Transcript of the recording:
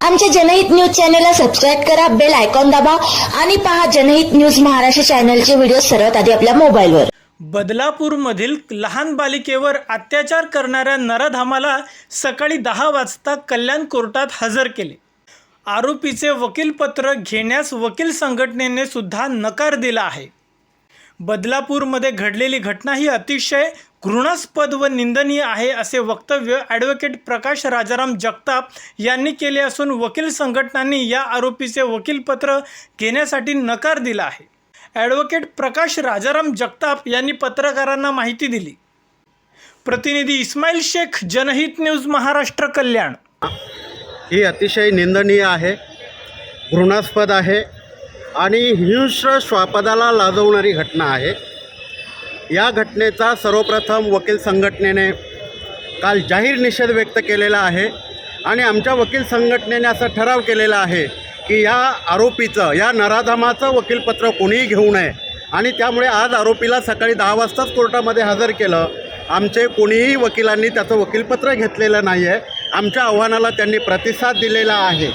आमच्या जनहित न्यूज चॅनलला सबस्क्राईब करा बेल आयकॉन दाबा आणि पहा जनहित न्यूज महाराष्ट्र चॅनलचे व्हिडिओ सर्वात आधी आपल्या मोबाईलवर. बदलापूरमधील लहान बालिकेवर अत्याचार करणाऱ्या नराधामाला सकाळी दहा वाजता कल्याण कोर्टात हजर केले. आरोपीचे वकीलपत्र घेण्यास वकील संघटनेने सुद्धा नकार दिला आहे. बदलापूरमध्ये घडलेली घटना ही अतिशय घृणास्पद व निंदनीय आहे असे वक्तव्य ॲडव्होकेट प्रकाश राजाराम जगताप यांनी केले असून वकील संघटनांनी या आरोपीचे वकीलपत्र घेण्यासाठी नकार दिला आहे. ॲडव्होकेट प्रकाश राजाराम जगताप यांनी पत्रकारांना माहिती दिली. प्रतिनिधी इस्माईल शेख जनहित न्यूज महाराष्ट्र कल्याण. ही अतिशय निंदनीय आहे घृणास्पद आहे आणि हिंस्र स्वापदाला लाजवणारी घटना आहे. या घटनेचा सर्वप्रथम वकील संघटनेने काल जाहीर निषेध व्यक्त केलेला आहे आणि आमच्या वकील संघटनेने असा ठराव केलेला आहे की या आरोपीचं या नराधामाचं वकीलपत्र कोणीही घेऊ नये. आणि त्यामुळे आज आरोपीला सकाळी दहा वाजताच कोर्टामध्ये हजर केलं. आमचे कोणीही वकिलांनी त्याचं वकीलपत्र घेतलेलं नाही आहे आमच्या आव्हानाला त्यांनी प्रतिसाद दिलेला आहे.